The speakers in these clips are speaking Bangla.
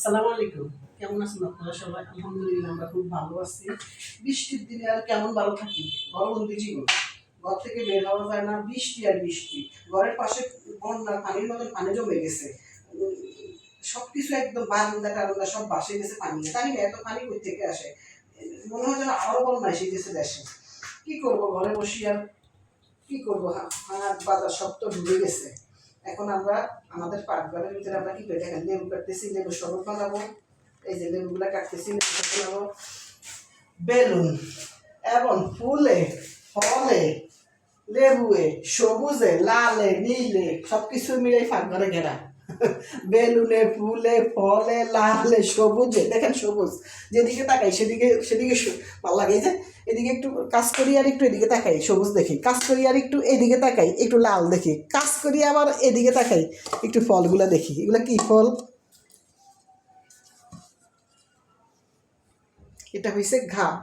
আসসালামু আলাইকুম। কেমন আছেন আপনারা সবাই? আলহামদুলিল্লাহ, আমরা খুব ভালো আছি। বৃষ্টির দিনে আর কেমন ভালো থাকি? গরমবন্দি জীবন ঘর থেকে বের হওয়া যায় না, বৃষ্টি আর বৃষ্টি। ঘরের পাশে বন্যা, পানির মতন পানি জমে গেছে। সবকিছু একদম বারান্দা টারান্দা, সব বাসে গেছে পানি জানি না, এত পানি কই থেকে আসে? মনে হয় যেন আরও বন্যা এসে গেছে দেশে। কি করব? ঘরে বসি আর কি করব? হা- হাট বাজার সব তো ডুবে গেছে। এখন আমরা আমাদের পাকঘরের ভিতরে আমরা কি করি? দেখেন লেবু কাটতেছি লেবু শরবত বানাবো। এই যে লেবুগুলো কাটতেছি লেবু বানাবো। বেলুন এবং ফুলে, ফলে, লেবুয়ে, সবুজে, লালে, নীলে সব কিছু মিলে পাকঘরে ঘেরা। বেলুনে ফুলে, ফলে, লালে, সবুজে, দেখেন সবুজ। যেদিকে তাকাই, সেদিকে সেদিকে ভালো লাগে যে, এদিকে একটু কাজ করি আর একটু এদিকে তাকাই, সবুজ দেখি। কাজ করি আর একটু এদিকে তাকাই, একটু লাল দেখি। কাজ করি আবার এদিকে তাকাই, একটু ফলগুলা দেখি। এগুলা কি ফল? এটা হয়েছে ঘাম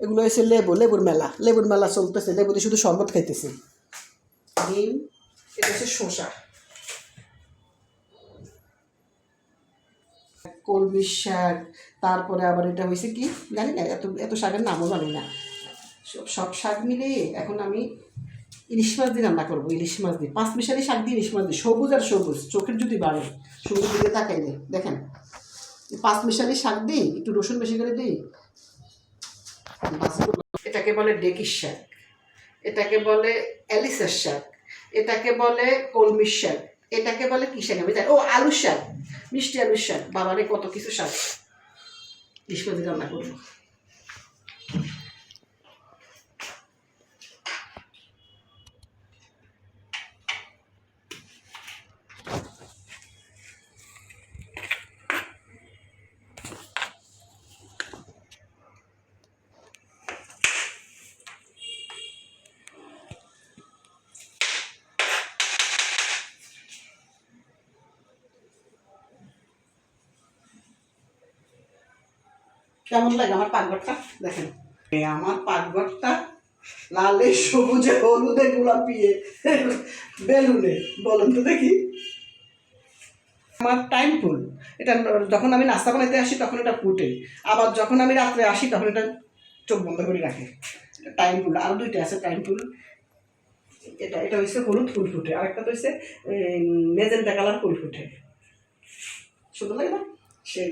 এগুলো হয়েছে লেবু, লেবুর মেলা। লেবুর মেলা চলতেছে লেবুতে শুধু শরবত খাইতেছি। ডিম, এটা হচ্ছে শসা। কলমি শাক, তারপরে আবার এটা হয়েছে কি, জানি না, এত এত শাকের নামও জানি না। সব শাক মিলিয়ে এখন আমি ইলিশ মাছ দিয়ে রান্না করব, ইলিশ মাছ দিয়ে। পাঁচ মিশালি শাক দিয়ে ইলিশ মাছ দিয়ে, সবুজ আর সবুজ, চোখের যদি বাড়ে, সবুজ দিকে তাকাইলে দেখেন। পাঁচ মিশালি শাক দিই, একটু রসুন বেশি করে দিই। এটাকে বলে ডেকির শাক, এটাকে বলে অ্যালিসের শাক, এটাকে বলে কলমির শাক, এটাকে বলে কি শাক আমি ও আলু শাক। মিষ্টি আলুর শাক। বাবারে কত কিছু শাক। বৃহস্পতি রান্না করব। কেমন লাগে আমার পাকঘরটা? দেখেন। আমার পাকঘরটা লালে, সবুজে, হলুদে গোলাপিয়ে বেলুনে, বলুন তো দেখি। আমার টাইম ফুল এটা যখন আমি নাস্তা বানাইতে আসি, তখন এটা ফুটে। আবার যখন আমি রাত্রে আসি, তখন এটা চোখ বন্ধ করে রাখে। টাইম ফুল আরও দুইটা আছে টাইম ফুল এটা এটা হচ্ছে হলুদ ফুল ফুটে। আর একটা তো হচ্ছে মেজেন্টা কালার ফুল ফুটে। সুন্দর লাগে না? সেই।